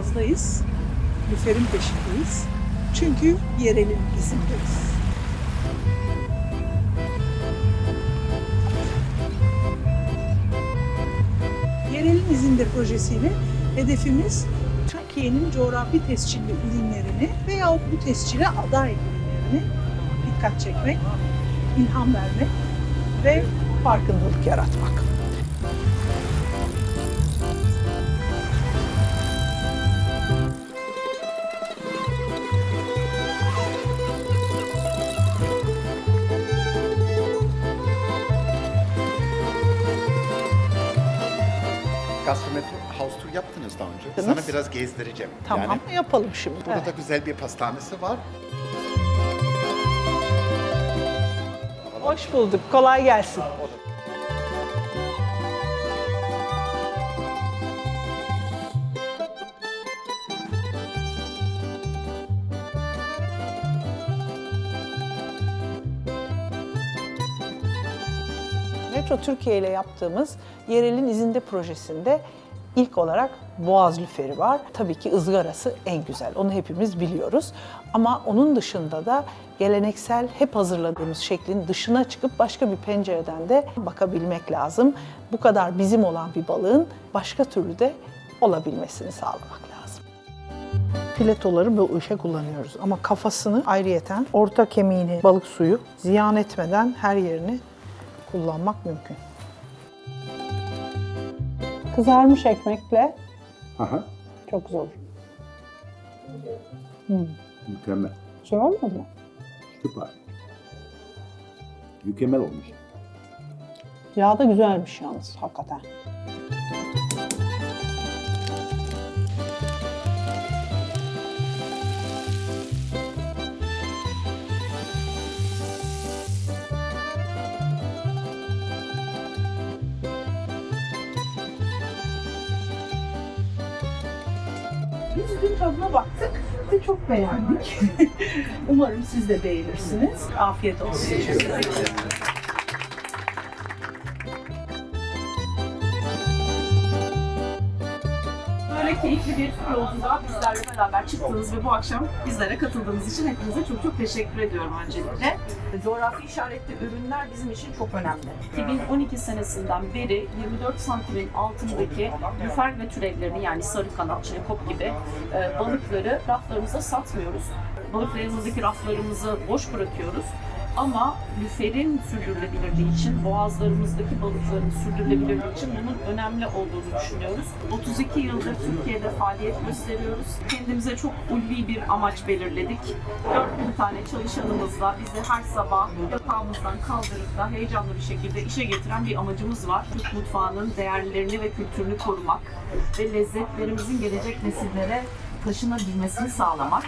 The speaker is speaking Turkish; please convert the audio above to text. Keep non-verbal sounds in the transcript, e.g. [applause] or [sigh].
Boğaz'dayız. Lüfer'in peşindeyiz. Çünkü yerelin izindeyiz. Yerelin izinde projesiyle hedefimiz Türkiye'nin coğrafi tescilli ürünlerini veya bu tescile aday ürünlerini dikkat çekmek, ilham vermek ve farkındalık yaratmak. Gastrometri house tour yaptınız daha önce. Yaptınız. Sana biraz gezdireceğim. Tamam Yani yapalım şimdi. burada Evet. da güzel bir pastanesi var. Hoş bulduk. Kolay gelsin. Metro Türkiye ile yaptığımız Yerel'in izinde projesinde ilk olarak Boğaz Lüferi var. Tabii ki ızgarası en güzel. Onu hepimiz biliyoruz. Ama onun dışında da geleneksel hep hazırladığımız şeklin dışına çıkıp başka bir pencereden de bakabilmek lazım. Bu kadar bizim olan bir balığın başka türlü de olabilmesini sağlamak lazım. Filetoları bu işe kullanıyoruz ama kafasını ayrıyeten orta kemiğini balık suyu ziyan etmeden her yerini kullanmak mümkün. Kızarmış ekmekle Aha, çok güzel olur. mükemmel. Şey olmadı mı? Süper. Mükemmel olmuş. Yağ da güzelmiş yalnız hakikaten. Biz dün tadına baktık ve çok beğendik. [laughs] Umarım siz de beğenirsiniz. Afiyet olsun. Böyle keyifli bir yolculuğa bizlerle beraber çıktığınız ve bu akşam bizlere katıldığınız için hepinize çok çok teşekkür ediyorum öncelikle. Coğrafi işaretli ürünler bizim için çok önemli. 2012 senesinden beri 24 santimin altındaki lüfer ve türevlerini yani sarı kanat, çinekop gibi e, balıkları raflarımıza satmıyoruz. Balık reyonundaki raflarımızı boş bırakıyoruz. Ama lüferin sürdürülebilirliği için, boğazlarımızdaki balıkların sürdürülebilirliği için bunun önemli olduğunu düşünüyoruz. 32 yıldır Türkiye'de faaliyet gösteriyoruz. Kendimize çok ulvi bir amaç belirledik. 4000 tane çalışanımızla bizi her sabah yatağımızdan kaldırıp da heyecanlı bir şekilde işe getiren bir amacımız var. Türk mutfağının değerlerini ve kültürünü korumak ve lezzetlerimizin gelecek nesillere taşınabilmesini sağlamak.